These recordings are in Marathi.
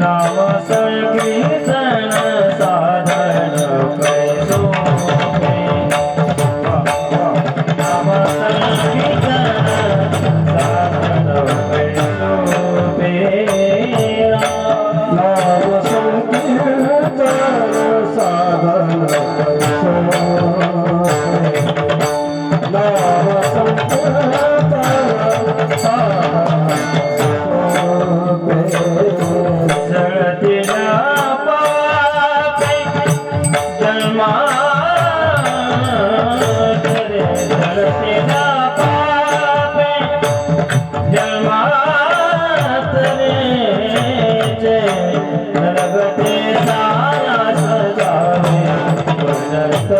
नाम संकीर्तन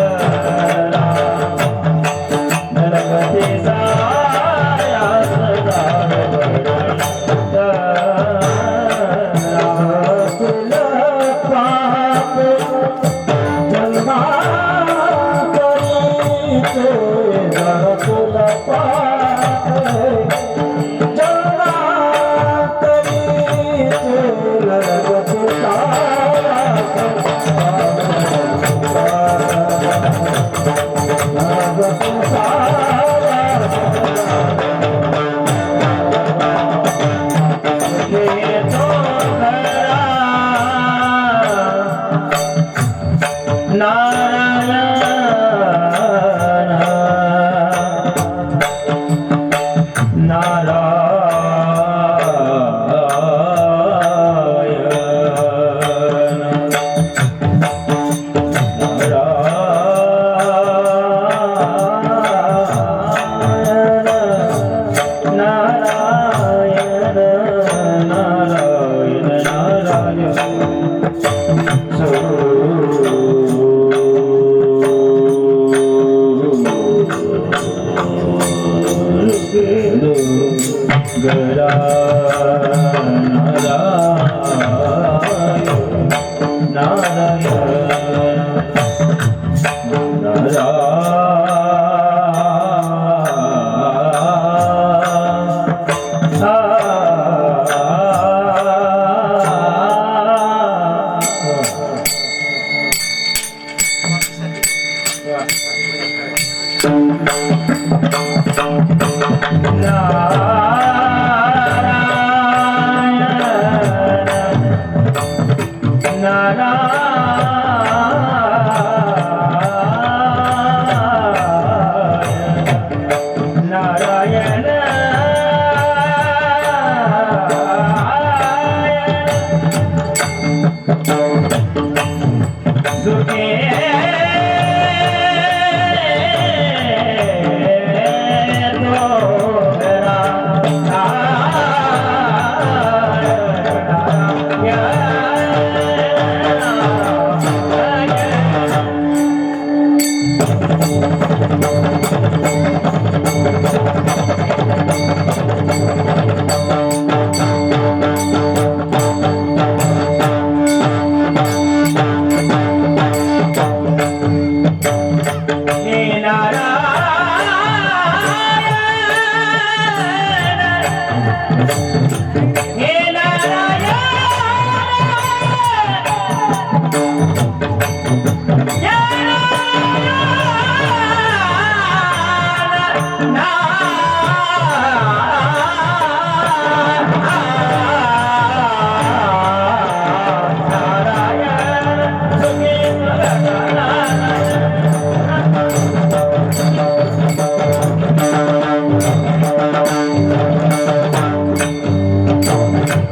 아 नारायण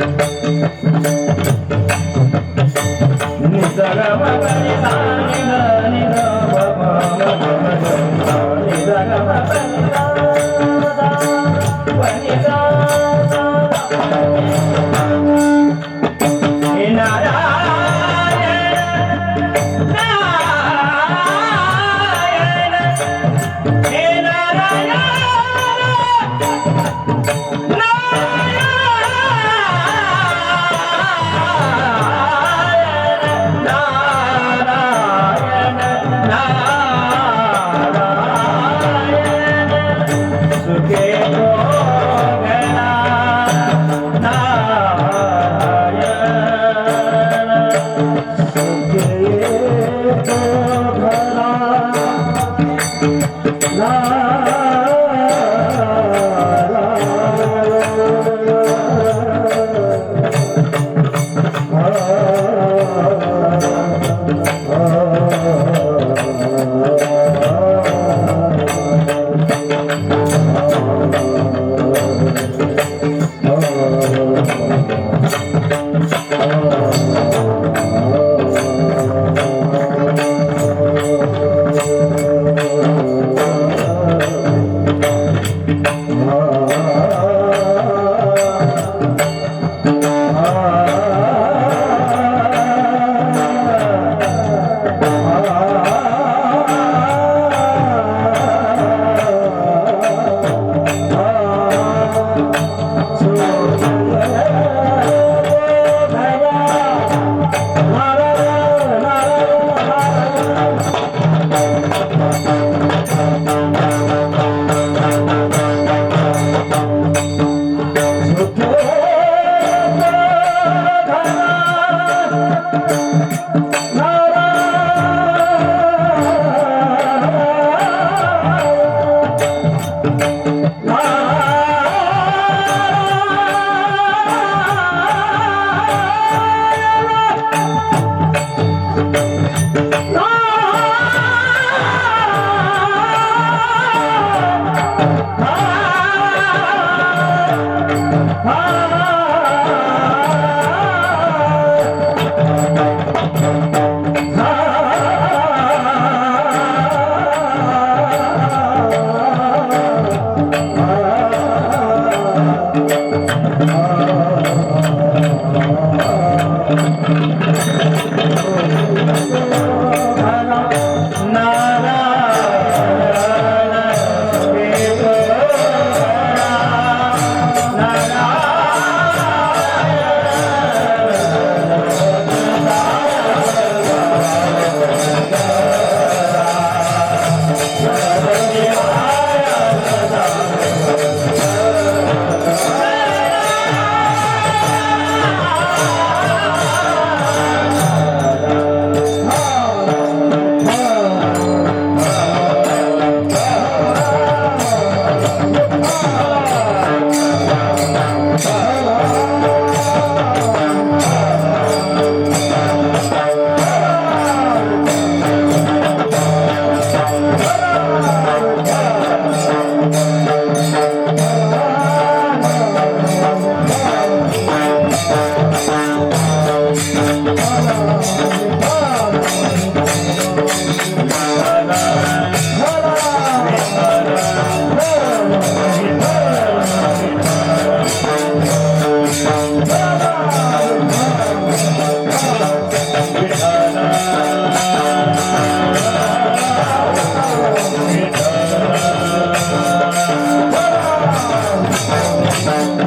नारायण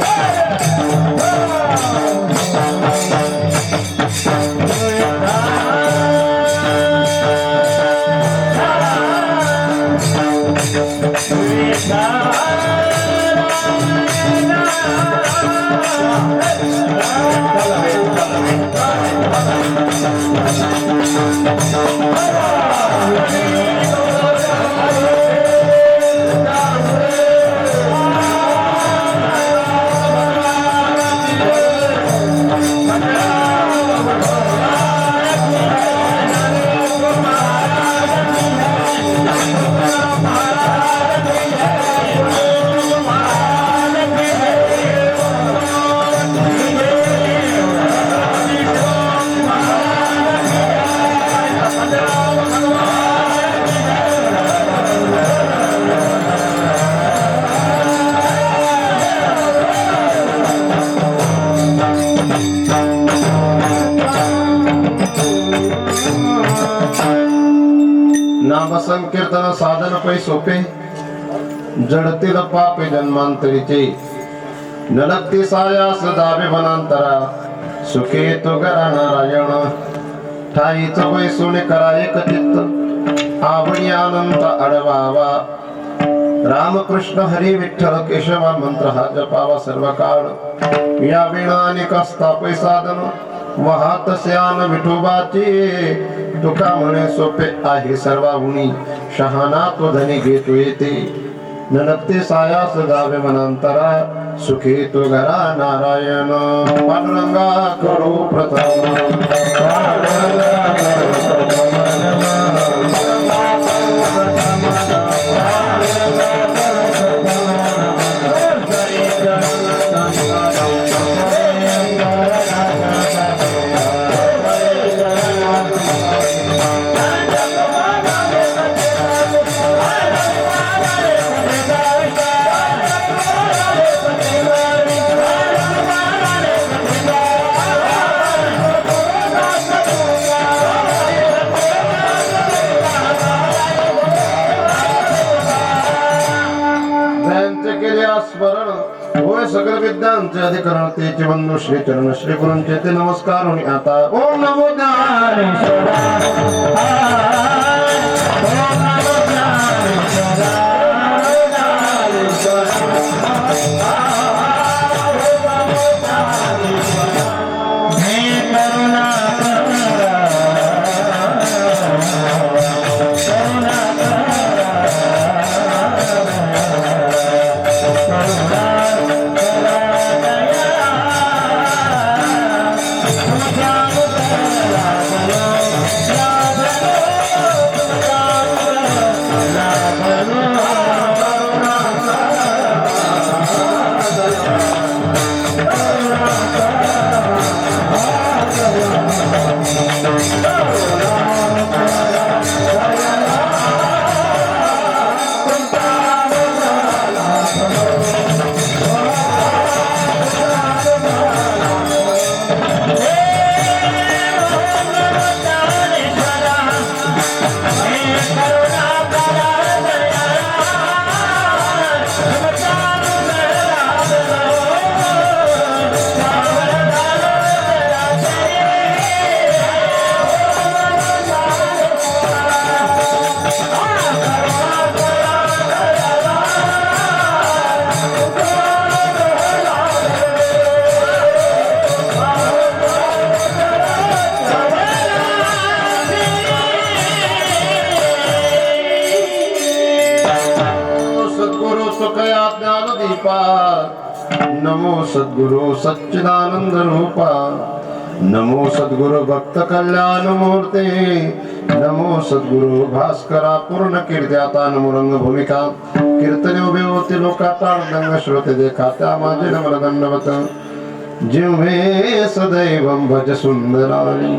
Yeah. सोपे. जडतील पापे जन्मांतरीचे. नडकती सायास दाबे मनांतरा सुखे तो गरा नारायण. ठाईच पैसुने करा एक चित्त. आवडी आनंद अडवावा. रामकृष्ण हरी विठ्ठल केशवा मंत्र हा जपावा सर्व काळ या वेळा आणि कसता पैसाधन वाहत श्यान विठोबाचे. तुका म्हणे सोपे आहे सर्वाहुनी शहाना तो धनी घेतो येते ननकते सायास गावे मनांतरा सुखे तो घरा नारायण। पांडुरंगा करू प्रथम। विद्यांचे अधिकरण तेचे बंधू श्री चरण श्री गुरूंचे ते नमस्कार आणि ज्ञान दीपा नमो सद्गुरु सच्चिदानंद रूपा. नमो सद्गुरु भक्त कल्याण मूर्ते. नमो सद्गुरु भास्करा पूर्ण कीर्त्याता नमो रंग भूमिका. कीर्तने उभे होते लोकाता रंग श्रोते देखात्या माझे नमन दंडवत जिव्हे सदैवं भज सुंदराणी.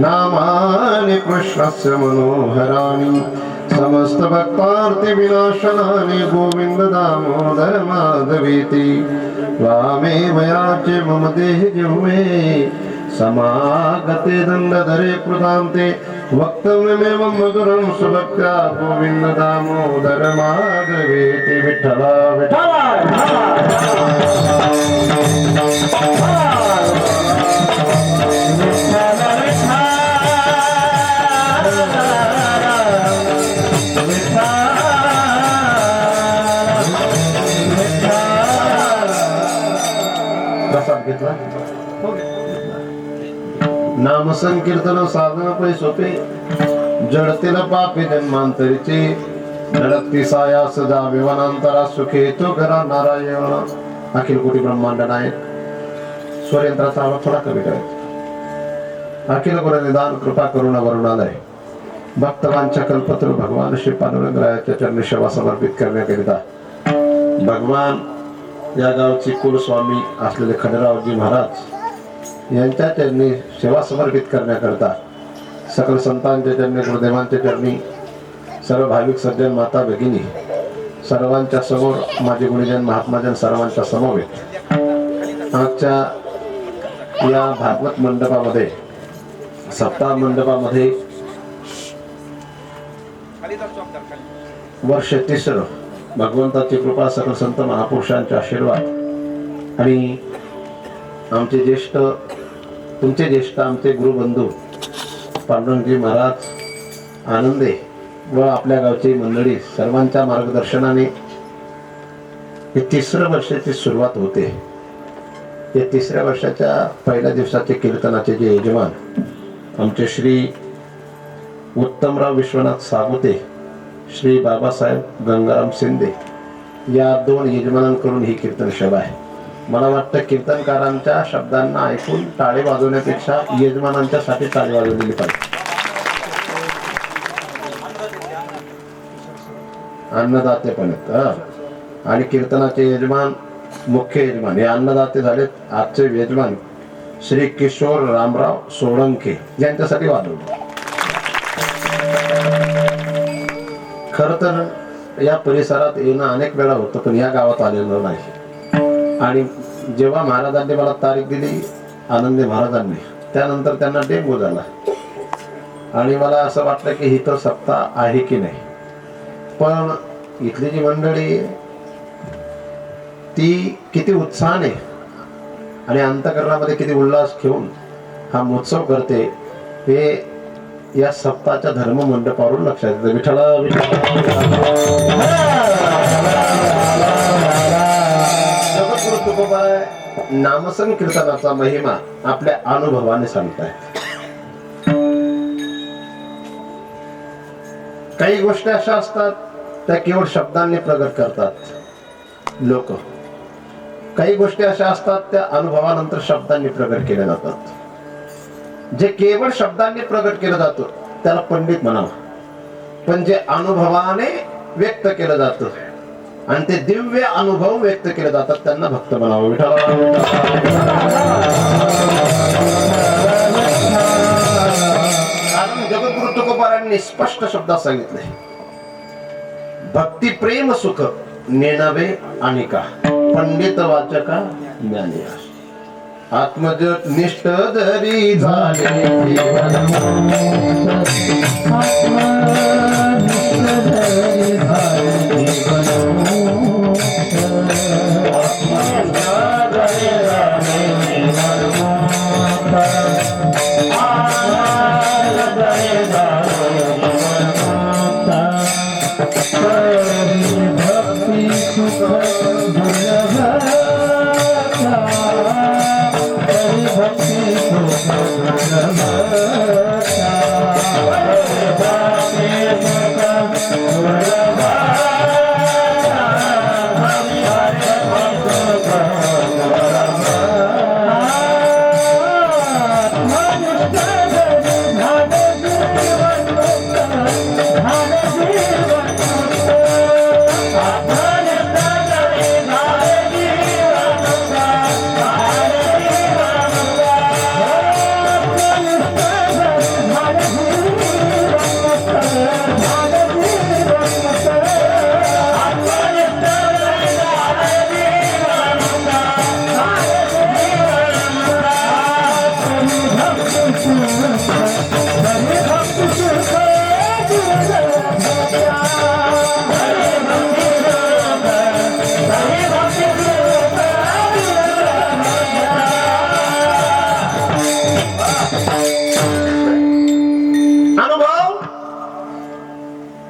नामानि कृष्णस्य मनोहराणि. సమస్త భక్తార్తి వినాశనాని గోవింద దామోదర మాధవీతి. వామే మయాచే మమ దేహి జిహ్మే సమాగతే దండధరే కృతాంతే. వక్తవ్యమేవం మధురం సుభక్త్యా గోవింద దామోదర మాధవేతి. విఠలా విఠలా नाम संकीर्तन साधना पै सोपे. जडतील पापे जन्मांतरीचे. धडकती साया सदा विमानांतरा सुखे. तो घरा नारायण. अखिल कोटी ब्रह्मांड नायक. स्वरयंत्राचा आवाज थोडा कमी करायचा अखिल गुरु निदान कृपा करुणा वरुणालय भक्तवांच्या कल्पत्र भगवान श्री पांडुरंगरायाच्या चरणी सेवा समर्पित करण्याकरिता. भगवान या गावचे कुलस्वामी असलेले खंडरावजी महाराज यांच्या त्यांनी सेवा समर्पित करण्याकरता सकल संतांच्या चरणी गुरुदेवांच्या चरणी सर्व भाविक सज्जन माता भगिनी सर्वांच्या समोर माझे गुरुजन महात्माजन सर्वांच्या समवेत आजच्या या भागवत मंडपामध्ये सप्ताह मंडपामध्ये वर्ष तिसरं भगवंताची कृपा सर्व संत महापुरुषांचे आशीर्वाद. आणि आमचे ज्येष्ठ तुमचे ज्येष्ठ आमचे गुरुबंधू पांडुरंगजी महाराज आनंदे व आपल्या गावची मंडळी सर्वांच्या मार्गदर्शनाने हे तिसऱ्या वर्षाची सुरुवात होते. या तिसऱ्या वर्षाच्या पहिल्या दिवसाचे कीर्तनाचे जे यजमान आमचे श्री उत्तमराव विश्वनाथ सागुते श्री बाबासाहेब गंगाराम शिंदे या दोन यजमानांकडून ही कीर्तन सभा आहे. मला वाटतं कीर्तनकारांच्या शब्दांना ऐकून टाळे वाजवण्यापेक्षा यजमानांच्या साठी टाळे वाजवलेली पाहिजे. अन्नदाते पण आहेत आणि कीर्तनाचे यजमान मुख्य यजमान हे अन्नदाते झालेत आजचे यजमान श्री किशोर रामराव सोळंके यांच्यासाठी वाजवले. खर तर या परिसरात येणं अनेक वेळा होतं पण या गावात आलेलं नाही. आणि जेव्हा महाराजांनी मला तारीख दिली आनंदी महाराजांनी त्यानंतर त्यांना डेंगू झाला. आणि मला असं वाटलं की इथं सत्ता आहे की नाही. पण इथली जी मंडळी ती किती उत्साहाने आणि अंतकरणामध्ये किती उल्हास घेऊन हा महोत्सव करते हे या सप्ताच्या धर्म मंडपावरून लक्षात येतं विठ्ठला जगद्गुरु तुकोबाराय नामसंकीर्तनाचा महिमा आपल्या अनुभवाने सांगतायत काही गोष्टी अशा असतात त्या केवळ शब्दांनी प्रगट करतात. लोक. काही गोष्टी अशा असतात त्या अनुभवानंतर शब्दांनी प्रगट केल्या जातात. जे केवळ शब्दांनी प्रगट केलं जातं त्याला पंडित म्हणावं. पण जे अनुभवाने व्यक्त केलं जातं आणि ते दिव्य अनुभव व्यक्त केले जातात त्यांना भक्त म्हणावं. विठ्ठला तुकोबारायांनी स्पष्ट शब्दात सांगितले भक्ती प्रेम सुख नेणावे आणि का? पंडित वाचका ज्ञानी आत्मजत निष्ठ जरी झाले जीवन अनुभव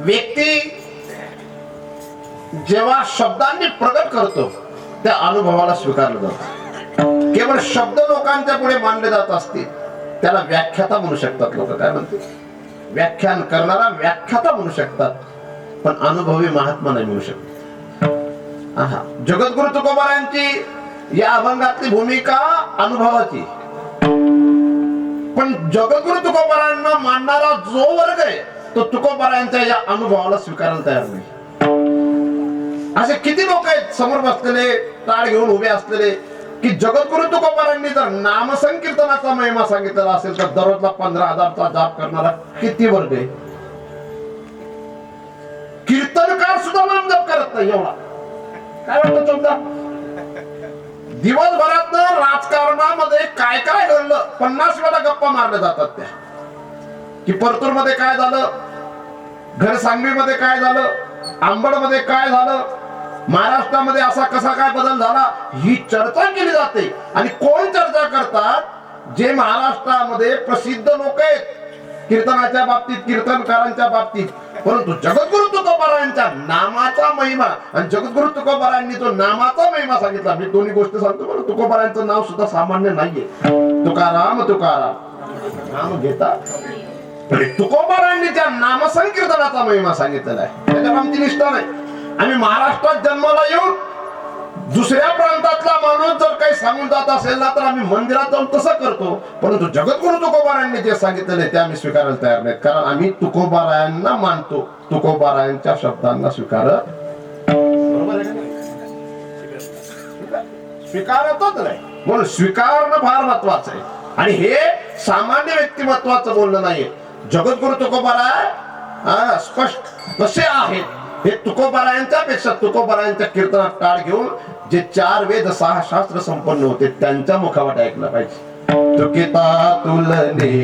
व्यक्ती जेव्हा शब्दांनी प्रगट करतो त्या अनुभवाला स्वीकारलं जातं. केवळ शब्द लोकांच्या पुढे मांडले जात असतील त्याला व्याख्याता म्हणू शकतात लोक. काय म्हणते? व्याख्यान करणारा व्याख्याता म्हणू शकतात पण अनुभवी महात्मा नाही म्हणू शकत. जगद्गुरु तुकोबारांची या अभंगातली भूमिका अनुभवाची. पण जगद्गुरु तुकोबारांना मानणारा जो वर्ग आहे तो तुकोबारायांच्या या अनुभवाला स्वीकारायला तयार नाही. असे किती लोक आहेत समोर बसलेले टाळ घेऊन उभे असलेले की जगद्गुरु तुकोबारांनी जर नामसंकीर्तनाचा महिमा सांगितलेला असेल तर दररोजला पंधरा हजारचा जाप करणारा किती वर्ग आहे? कीर्तनकार सुद्धा नाम जप करत नाही एवढा. काय वाटतं तुमचा? दिवसभरात राजकारणामध्ये काय काय घडलं? पन्नास वेळा गप्पा मारल्या जातात त्या. की परतूरमध्ये काय झालं? घर सांगवी मध्ये काय झालं? आंबडमध्ये काय झालं? महाराष्ट्रामध्ये असा कसा काय बदल झाला? ही चर्चा केली जाते. आणि कोण चर्चा करतात? जे महाराष्ट्रामध्ये प्रसिद्ध लोक आहेत. कीर्तनाच्या बाबतीत कीर्तनकारांच्या बाबतीत. परंतु जगद्गुरु तुकोबारायांच्या नामाचा महिमा आणि जगद्गुरु तुकोबारायांनी जो नामाचा महिमा सांगितला मी दोन्ही गोष्टी सांगतो बरं तुकोबारायांचं नाव सुद्धा सामान्य नाहीये. तुकाराम तुकाराम. नाम घेता. म्हणजे तुकोबारांनी त्या नामसंकीर्तनाचा महिमा सांगितलेला आहे. त्याच्यात आमची निष्ठा नाही. आम्ही महाराष्ट्रात जन्माला येऊन दुसऱ्या प्रांतातला माणूस जर काही सांगून जात असेल ना तर आम्ही मंदिरात जाऊन तसं करतो. परंतु जगद्गुरु तुकोबारायांनी जे सांगितलेले ते आम्ही स्वीकारायला तयार नाहीत. कारण आम्ही तुकोबारायांना मानतो. तुकोबारायांच्या शब्दांना स्वीकारत नाही? स्वीकारतच नाही. म्हणून स्वीकारणं फार महत्वाचं आहे. आणि हे सामान्य व्यक्तिमत्वाचं बोलणं नाहीये. जगद्गुरु तुकोबाराय स्पष्ट. कसे आहेत. हे तुकोबारायांच्या पेक्षा तुकोबारायांच्या कीर्तनात टाळ घेऊन जे चार वेद सहा शास्त्र संपन्न होते त्यांच्या मुखावाट ऐकलं पाहिजे. तुकिता तुलने.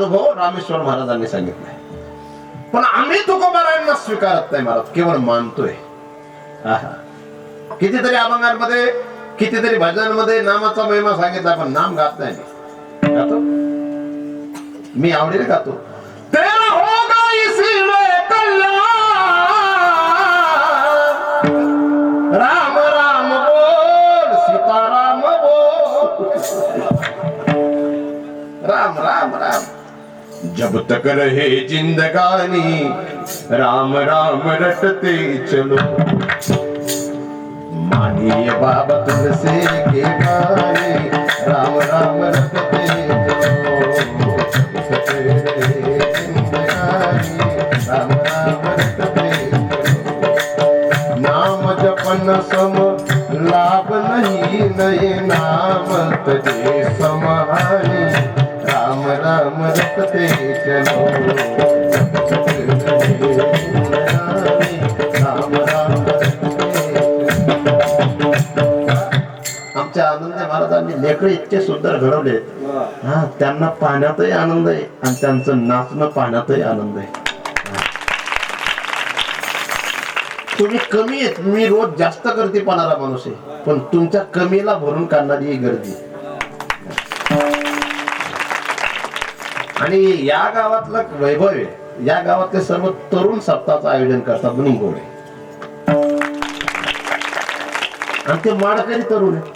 अनुभव रामेश्वर महाराजांनी सांगितलाय पण आम्ही तुकोबारायांना स्वीकारत नाही महाराज केवळ मानतोय. कितीतरी अभंगांमध्ये कितीतरी भजनांमध्ये नामाचा महिमा सांगितला पण नाम गात नाही मी. गातो? मी आवडीने गातो. हो राम राम बोल सीताराम बोल. राम राम राम. जब तक रहे जिंदगानी राम राम रटते चलो। मानिए बाबा तुलसे के गाने राम राम रटते चलो। राम राम रटते नाम जपन सम लाभ नहीं नए नाम तजे समानी रखते चलो आमच्या आनंद महाराजांनी लेकरं इतके सुंदर घडवले. हा त्यांना पाहण्यातही आनंद आहे आणि त्यांचं नाचणं पाहण्यातही आनंद आहे. तुम्ही कमी आहेत मी रोज जास्त गर्दी पाहणारा माणूस आहे. पण तुमच्या कमीला भरून काढणारी ही गर्दी आणि या गावातलं वैभव आहे. या गावातले सर्व तरुण सप्ताहाचं आयोजन करतात निंगोडे आणि ते माडकरी तरुण आहे.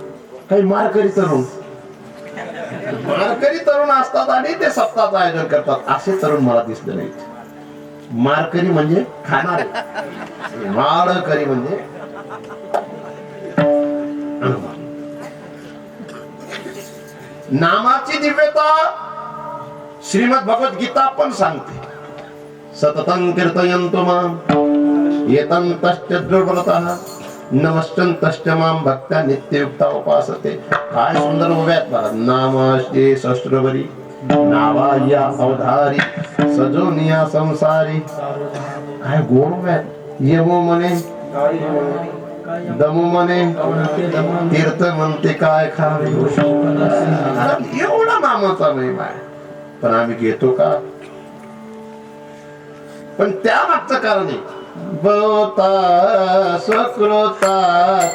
काही मारकरी तरुण. मारकरी तरुण असतात आणि ते सप्ताहाचं आयोजन करतात. असे तरुण मला दिसले नाहीत. मारकरी म्हणजे खाणारे माडकरी म्हणजे नामाची दिव्यता श्रीमद गीता पण सांगते. सततं कीर्तयन्तो माम येतंतश्च दुर्बलतः नमश्चंतश्च माम भक्त्या नित्ययुक्ता उपासते. काय सुंदर उभ्यात बघा नामाश्री शस्त्रवरी नावाया अवधारी सजोनिया संसारी. काय गोड उभ्यात येवो मने दमो मने तीर्थ म्हणते काय खावे. एवढा नामाचा महिमा आहे. पण आम्ही घेतो का? पण त्या मागचं कारण आहे. बहुता स्वकृता.